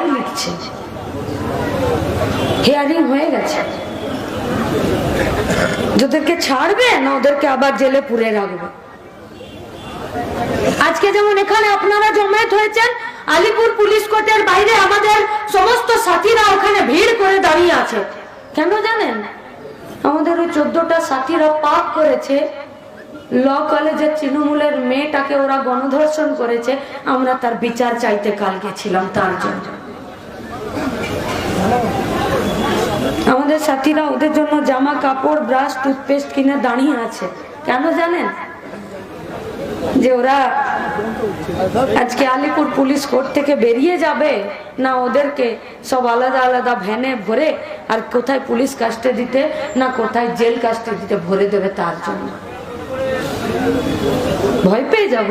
রায় লিখছে হিয়ারিং হয়ে গেছে। ওদেরকে ছাড়বে না, ওদেরকে আবার জেলে পুরে রাখবে। আজকে যেমন এখানে আপনারা জমায়েত হয়েছেন, আলিপুর পুলিশ কোর্টের বাইরে আমাদের সমস্ত সাথীরা ওখানে ভিড় করে দাঁড়িয়ে আছে। কেন জানেন? আমাদের ওই চোদ্দটা সাথীরা পাপ করেছে। ল কলেজের তৃণমূলের মেয়েটাকে ওরা গণধর্ষণ করেছে। আমরা তার বিচার চাইতে কাল গেছিলাম তার জন্য। আমাদের সাথীরা ওদের জন্য জামা, কাপড়, ব্রাশ, টুথপেস্ট কিনে দাঁড়িয়ে আছে। কেন জানেন? যে ওরা আজকে আলিপুর পুলিশ কোর্ট থেকে বেরিয়ে যাবে, না ওদেরকে সব আলাদা আলাদা ভ্যানে ভরে আর কোথায় পুলিশ কাস্টে দিতে না কোথায় জেল কাস্টে দিতে ভরে দেবে তার জন্য। ভয় পেয়ে যাব।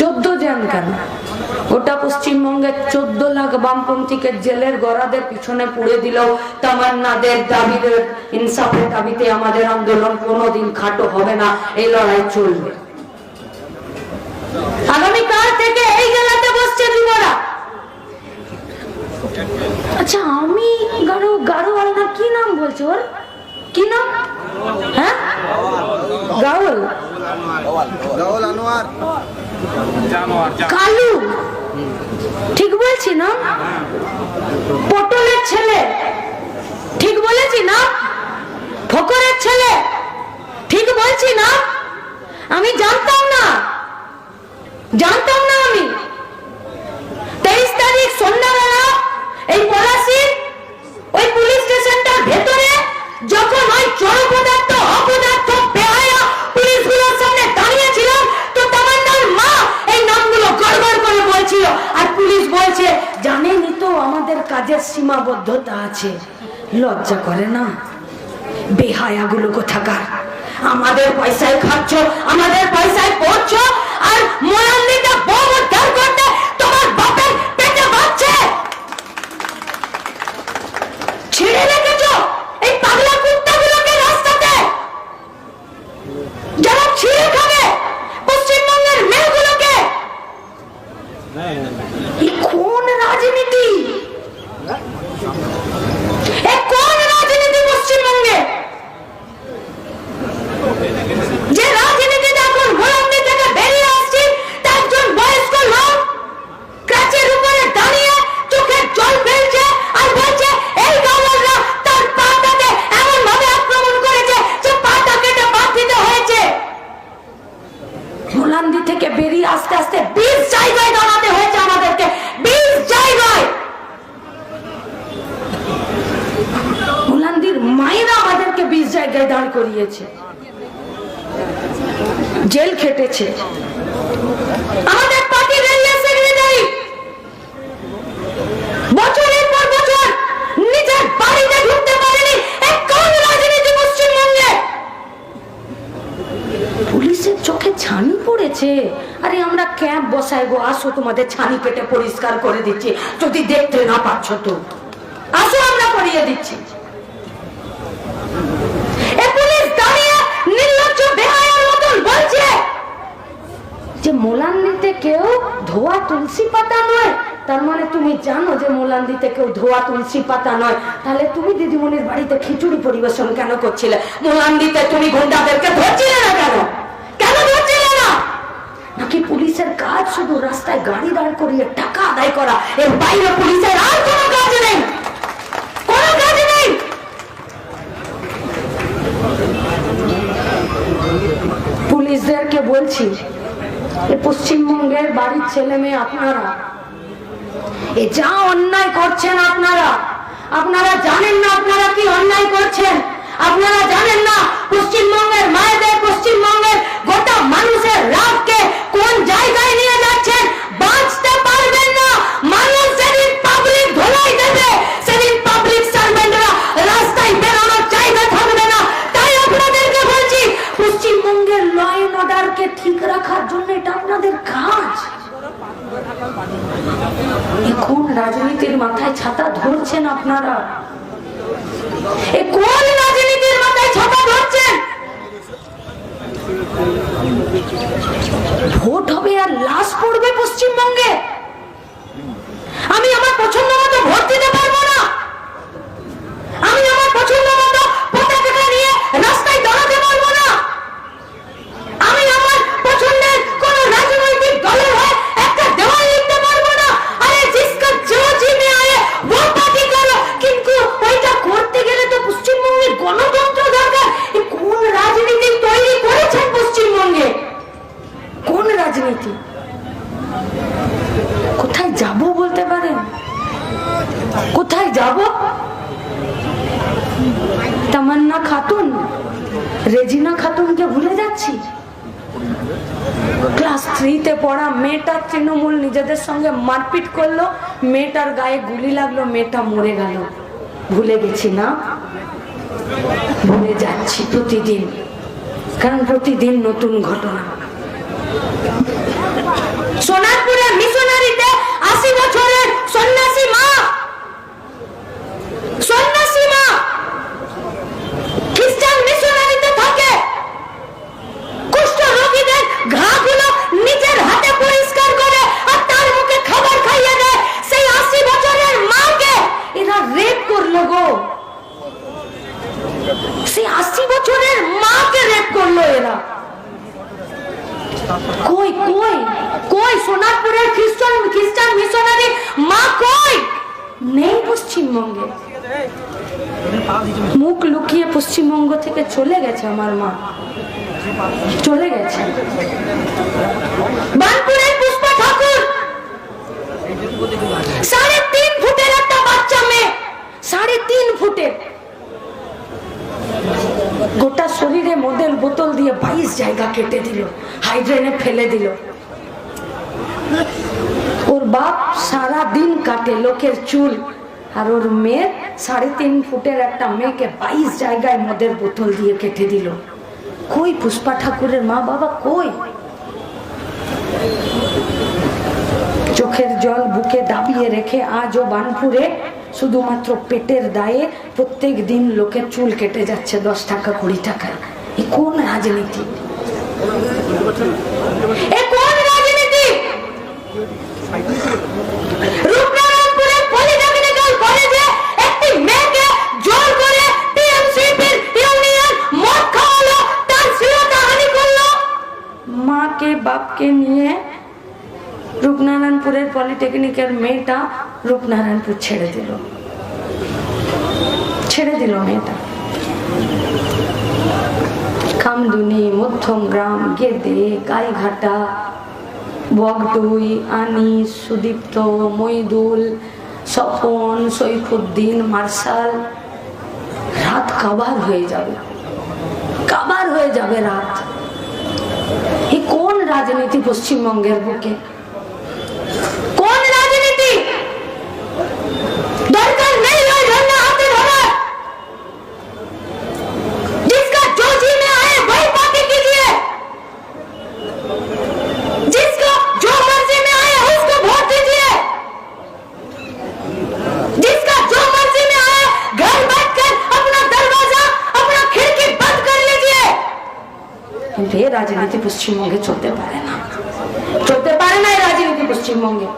চোদ্দ জন কেন? ওটা পশ্চিমবঙ্গের চোদ্দ লাখ বামপন্থীকে জেলের গড়াদের পিছনে পুড়ে দিল তামান্নাদের দাবিদের ইনসাফের দাবিতে আমাদের আন্দোলন কোনোদিন খাটো হবে না এই লড়াই চলবে। আগামীকাল থেকে এই জেলাতে বসছে যুবরা। আচ্ছা আমি গারো গারোয়াল না কি নাম বলছো ওর? কি নাম? হ্যাঁ? আনোয়ার কালু। ঠিক বলছি না? পটলের ছেলে। ঠিক বলেছি না? ফকরের ছেলে। ঠিক বলছি না? আমি জানতাম না। জানতাম না আমি। তেইশ তারিখ সন্ধ্যাবেলা এই পলাশির ওই পুলিশ স্টেশনটার ভেতরে যখন ওই চড় জানেনই তো আমাদের কাজের সীমাবদ্ধতা আছে। লজ্জা করে না? বেহায়া গুলো কোথাকার? আমাদের পয়সায় খাচ্ছ, আমাদের পয়সায় পড়ছো, আর মোয়াল্লিটা বউ উদ্ধার করতে তোমার বাপের পেটে বাচ্চে ছেড়ে রেখেছো এই পাগলা কুত্তাগুলোকে রাস্তাতে যারা ছিঁড়ে খাবে পশ্চিমবঙ্গের মেয়েগুলোকে এই কোন রাজনীতি এ কোন রাজনীতি পশ্চিমবঙ্গে যে রাজনীতিতে এখন গোলামদি থেকে বেরিয়ে আসছি তার একজন বয়স্ক লোক ক্রাচের উপরে দাঁড়িয়ে চোখের জল ফেলছে আর বলছে এই গাওয়াররা তার পাটাকে এমন ভাবে আক্রমণ করেছে যে পাটা কেটে বাদ দিতে হয়েছে গোলান্দি থেকে বেরিয়ে আস্তে আস্তে বিশ জায়গায় দাঁড়াতে হয়েছে আমাদেরকে বিশ জায়গায় গোলান্দির মায়েরা আমাদেরকে বিশ জায়গায় দাঁড় করিয়েছে জেল খেটেছে আমাদের পার্টির এরিয়া সেক্রেটারি বছরের পর বছর নিজের বাড়িতে ঢুকতে পারেনি এক কোন রাজনীতি পশ্চিমবঙ্গে পুলিশের চোখে ছানি পড়েছে আরে আমরা বসাই গো, আসো, তোমাদের ছানি কেটে পরিষ্কার করে দিচ্ছি। যদি দেখতে না পাচ্ছ তো। আসো, আমরা করিয়ে দিচ্ছি। যে মোলান্দিতে কেউ ধোয়া তুলসী পাতা নয়, তার মানে তুমি জানো যে মোলান্দিতে কেউ ধোয়া তুলসী পাতা নয়। তাহলে তুমি দিদিমণির বাড়িতে খিচুড়ি পরিবেশন কেন করছিলে? মোলান্দিতে তুমি গুন্ডাদেরকে ধরছিলে না কেন ধরছিলে না নাকি পুলিশের কাজ শুধু রাস্তায় গাড়ি দাঁড় করিয়ে টাকা আদায় করা, এর বাইরে পুলিশের আর কোনো কাজ নেই। পুলিশদেরকে বলছি পশ্চিমবঙ্গের বাড়ির ছেলে মেয়ে আপনারা, এ যা অন্যায় করছেন আপনারা আপনারা জানেন না আপনারা কি অন্যায় করছেন? আপনারা জানেন না পশ্চিমবঙ্গের মায়েদের, পশ্চিমবঙ্গের গোটা মানুষের ক্লাস স্ত্রীতে পড়া মেয়েটা তৃণমূল নিজেদের সঙ্গে মারপিট করল, মেয়েটার গায়ে গুলি লাগল, মেয়েটা মরে গেল। ভুলে গেছি না? ভুলে যাচ্ছি প্রতিদিন। কারণ প্রতিদিন নতুন ঘটনা। সোনারপুরে মিশনারিতে আশি বছরের সন্ন্যাসী মা সন্ন্যাসী মা খ্রিস্টান মিশনারিতে থাকে কুষ্ঠ রোগীদের ঘাগুলো নিজের হাতে পরিষ্কার করে আর তার মুখে খাবার খাইয়ে দেয় সেই আশি বছরের মাকে এরা রেপ করল গো সেই আশি বছরের মাকে রেপ করল এরা কই কই? কই? সোনারপুরের খ্রিস্টান খ্রিস্টান মিশনারি? মা কই? নেই পশ্চিমবঙ্গে। মুখ লুকিয়ে পশ্চিমবঙ্গ থেকে চলে গেছে আমার মা। চলে গেছে। বানপুরের পুষ্পা ঠাকুর। সাড়ে তিন ফুটের একটা বাচ্চা মেয়ে। সাড়ে তিন ফুটের। গোটা শরীরে মদের বোতল দিয়ে বাইশ জায়গা কেটে দিল হাইড্রেনে ফেলে দিল ওর বাপ সারা দিন কাটে লোকের চুল আর ওর মেয়ে সাড়ে তিন ফুটের একটা মেয়েকে বাইশ জায়গায় মদের বোতল দিয়ে কেটে দিল কই পুষ্পা ঠাকুরের মা বাবা কই চোখের জল বুকে দাবিয়ে রেখে আজও বানপুরে শুধুমাত্র পেটের দায়ে প্রত্যেক দিন লোকের চুল কেটে যাচ্ছে দশ টাকা কুড়ি টাকায়। কোন রাজনীতি? মাকে বাপকে নিয়ে রূপনারায়ণপুরের পলিটেকনিকের মেয়েটা রূপনারায়ণপুর ছেড়ে দিল। ছেড়ে দিল মেয়েটা। খামদুনি মধ্যম গ্রাম, গেদে, গাইঘাটা। বগডুই আনিস, সুদীপ্ত, মইদুল, স্বপন, সৈফুদ্দিন, মার্শাল। রাত কাবার হয়ে যাবে। কাবার হয়ে যাবে রাত। এ কোন রাজনীতি পশ্চিমবঙ্গের বুকে? রাজনীতি পশ্চিমবঙ্গে চলতে পারে না। চলতে পারে না এই রাজনীতি পশ্চিমবঙ্গে।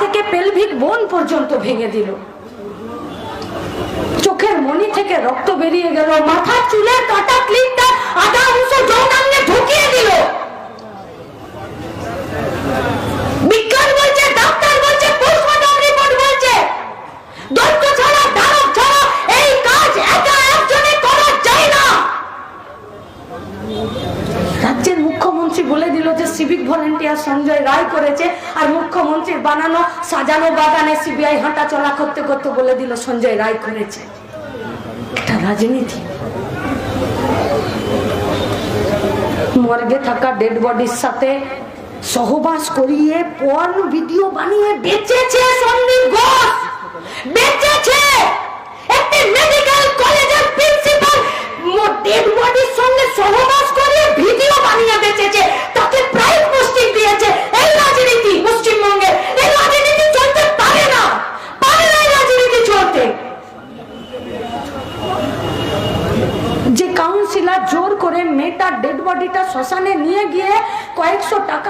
থেকে পর্যন্ত ভেঙে দিল। চোখের মনি থেকে রক্ত বেরিয়ে গেল। মাথার চুলের কাটা ক্লিপটা অংশ ঢুকিয়ে দিল। রাজ্যের মুখ্যমন্ত্রী বলে দিল যে সিভিক ভলেন্টিয়ার সঞ্জয় রায় করেছে আর মুখ্যমন্ত্রীর বানানো, সাজানো সিবিআই হাঁটা চলা করতে করতে বলে দিল, সঞ্জয় রায় করেছে। রাজনীতি। মর্গে থাকা ডেড বডির সাথে সহবাস করিয়ে পর্ন ভিডিও বানিয়ে বেঁচেছে সন্দীপ ঘোষ। বেঁচেছে! একটি মেডিকেল কলেজের প্রিন্সিপাল ডেড বডির সঙ্গে সহবাস করিয়ে ভিডিও বানিয়ে বেঁচেছে। তাকে প্রাইম পোস্টিং দিয়েছে এই রাজনীতি পশ্চিমবঙ্গে এই রাজনীতি চলতে পারে না পারে না এই রাজনীতি চলতে যে কাউন্সিলর জোর করে মেয়েটার ডেড বডিটা শ্মশানে নিয়ে গিয়ে কয়েকশো টাকা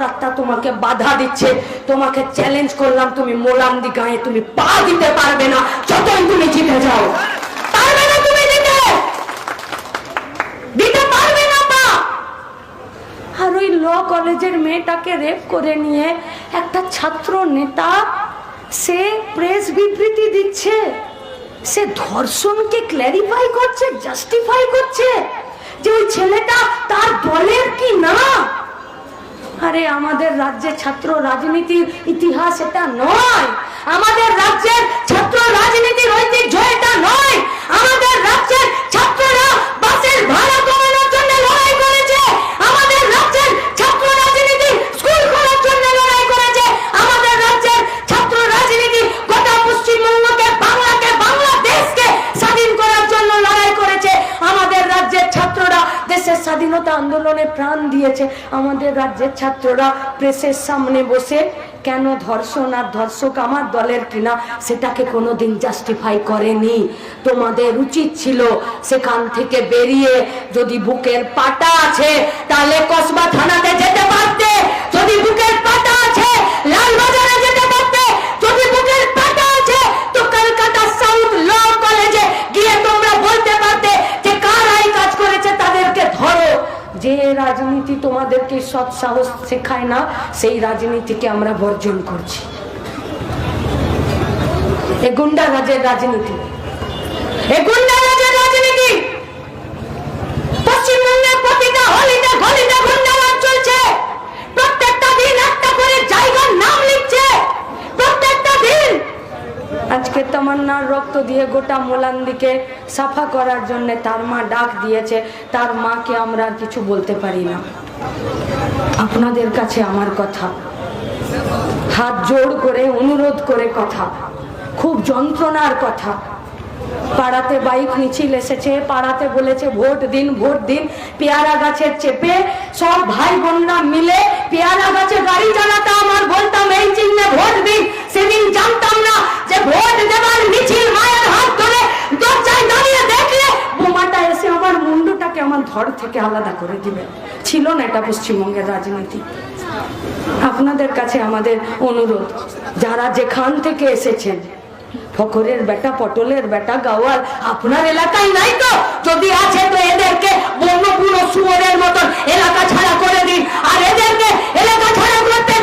তোমার তোমাকে বাধা দিচ্ছে। তোমাকে চ্যালেঞ্জ করলাম, তুমি মোলান্দি গায়ে তুমি পা দিতে পারবে না। যতই তুমি জিতে যাও। আর ওই ল কলেজের মেয়েটাকে রেপ করে নিয়ে একটা ছাত্র নেতা সে প্রেস বিবৃতি দিচ্ছে। সে ধর্ষণকে ক্ল্যারিফাই করছে জাস্টিফাই করছে যে ওই ছেলেটা তার দলের কি না? আরে আমাদের রাজ্যের ছাত্র রাজনীতির ইতিহাস এটা নয়। আমাদের রাজ্যের ছাত্র রাজনীতির ঐতিহ্য এটা নয়। আমাদের রাজ্যের ছাত্ররা বাসের ভাড়া স্বাধীনতা আন্দোলনে প্রাণ দিয়েছে আমাদের রাজ্যের ছাত্ররা। প্রেসের সামনে বসে কেন ধর্ষণ আর ধর্ষক আমার দলের কিনা সেটাকে কোনোদিন জাস্টিফাই করেনি। তোমাদের উচিত ছিল সেখান থেকে বেরিয়ে যদি বুকের পাটা আছে, তাহলে কসবা থানাতে যেতে পারতে। যদি বুকের পাটা আছে লালবাজারে যেতে পারতে যদি বুকের পাটা আছে তো কলকাতা সাউথ ল কলেজে গিয়ে তোমরা বলতে পারতে যে রাজনীতি তোমাদেরকে সৎ সাহস শেখায় না, সেই রাজনীতিকে আমরা বর্জন করছি। এ গুন্ডা রাজের রাজনীতি। এ গুন্ডা আজকে তামান্নার রক্ত দিয়ে গোটা মোলান্দিকে সাফা করার জন্য তার মা ডাক দিয়েছে, তার মাকে আমরা কিছু বলতে পারি না। আপনাদের কাছে আমার কথা। হাত জোড় করে, অনুরোধ করে কথা। খুব যন্ত্রণার কথা। পাড়াতে বাইক মিছিল এসেছে, পাড়াতে বলেছে, ভোট দিন ভোট দিন, পেয়ারা গাছের চেপে সব ভাই বোনরা মিলে পেয়ারা গাছে গাড়ি চালাতাম আর বলতাম, এই চিহ্নে ভোট দিন সেদিন জানতাম না যে ভোট দেবার মিছিল মায়ের হাত ধরে দরজায় দাঁড়িয়ে দেখলে বোমাটা এসে আমার মুন্ডুটাকে আমার ধর থেকে আলাদা করে দিবে ছিল না এটা পশ্চিমবঙ্গের রাজনীতি। আপনাদের কাছে আমাদের অনুরোধ, যারা যেখান থেকে এসেছেন ফকরের বেটা, পটলের বেটা, গাওয়াল, আপনার এলাকায় নাই তো? যদি আছে তো এদেরকে বন্যপুর শুয়োরের মতন এলাকা ছাড়া করে দিন। আর এদেরকে এলাকা ছাড়া করতে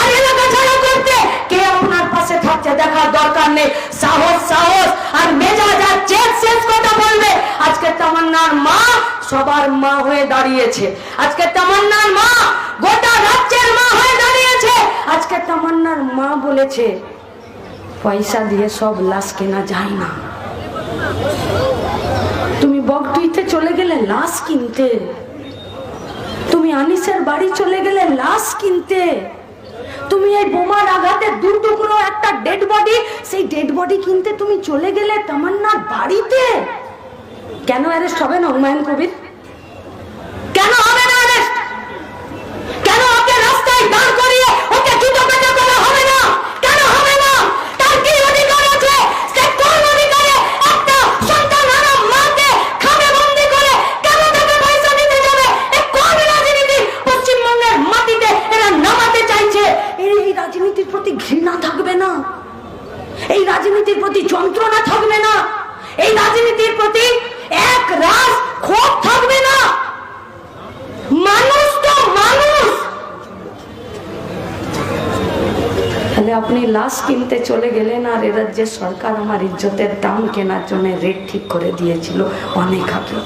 আর এলাকা ছাড়া করতে কে আপনার পাশে থাকছে দেখার দরকার নেই। সাহস সাহস আর মেজাজ আর চেক শেষ কথা বলবে। আজকে তামান্নার মা সবার মা হয়ে দাঁড়িয়েছে। আজকে তামান্নার মা গোটা রাজ্যের মা হয়ে দাঁড়িয়েছে। আজকে তামান্নার মা বলেছে, পয়সা দিয়ে সব লাশ কেনা যায় না। তুমি বকটুইতে চলে গেলে লাশ কিনতে। তুমি আনিসের বাড়ি চলে গেলে লাশ কিনতে। তুমি এই বোমার আঘাতে দু টুকরো একটা ডেড বডি সেই ডেড বডি কিনতে তুমি চলে গেলে তামান্নার বাড়িতে? কেন অ্যারেস্ট হবে না হুমায়ুন কবির কেন হবে না অ্যারেস্ট কেন ওকে রাস্তায় দাঁড় কিনতে চলে গেলেন আর এ রাজ্যের সরকার আমার ইজ্জতের দাম কেনার জন্য রেট ঠিক করে দিয়েছিল, অনেক আগে।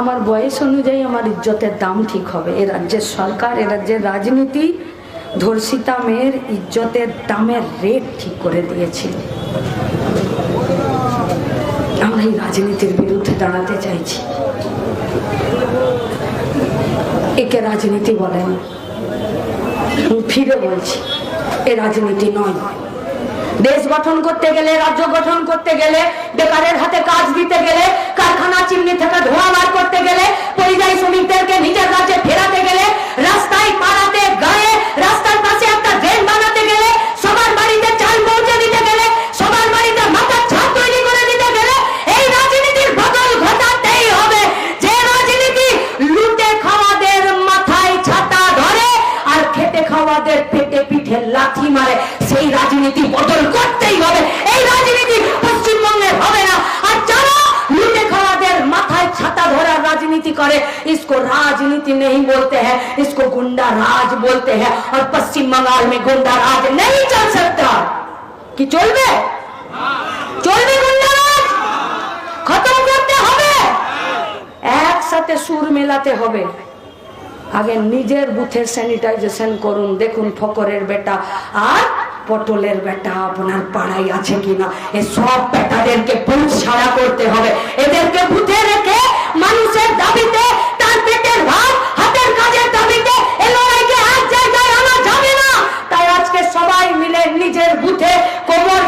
আমার বয়স অনুযায়ী আমার ইজ্জতের দাম ঠিক হবে। এ রাজ্যের সরকার, এ রাজ্যের রাজনীতি, ধর্ষিতা মেয়ের ইজ্জতের দামের রেট ঠিক করে দিয়েছিল। আমরা এই রাজনীতির বিরুদ্ধে দাঁড়াতে চাইছি। একে রাজনীতি বলেন ফিরে বলছি, এ রাজনীতি নয়। দেশ গঠন করতে গেলে, রাজ্য গঠন করতে গেলে, বেকারের হাতে কাজ দিতে গেলে, কারখানা চিমনি থেকে ধোয়া বার করতে গেলে पश्चिम बंगाल में गुंडा राज नहीं चल सकता কি চলবে চলবে গুন্ডা রাজ খতম করতে হবে একসাথে সুর মেলাতে হবে আগে নিজের বুথের স্যানিটাইজেশন করুন দেখুন ফকরের বেটা আর পটলের বেটা আপনার পাড়ায় আছে কিনা এ সব বেটাদেরকে বুথ ছাড়া করতে হবে এদেরকে বুথে রেখে মানুষের দাবিতে সবাই মিলে নিজের বুথে কোমর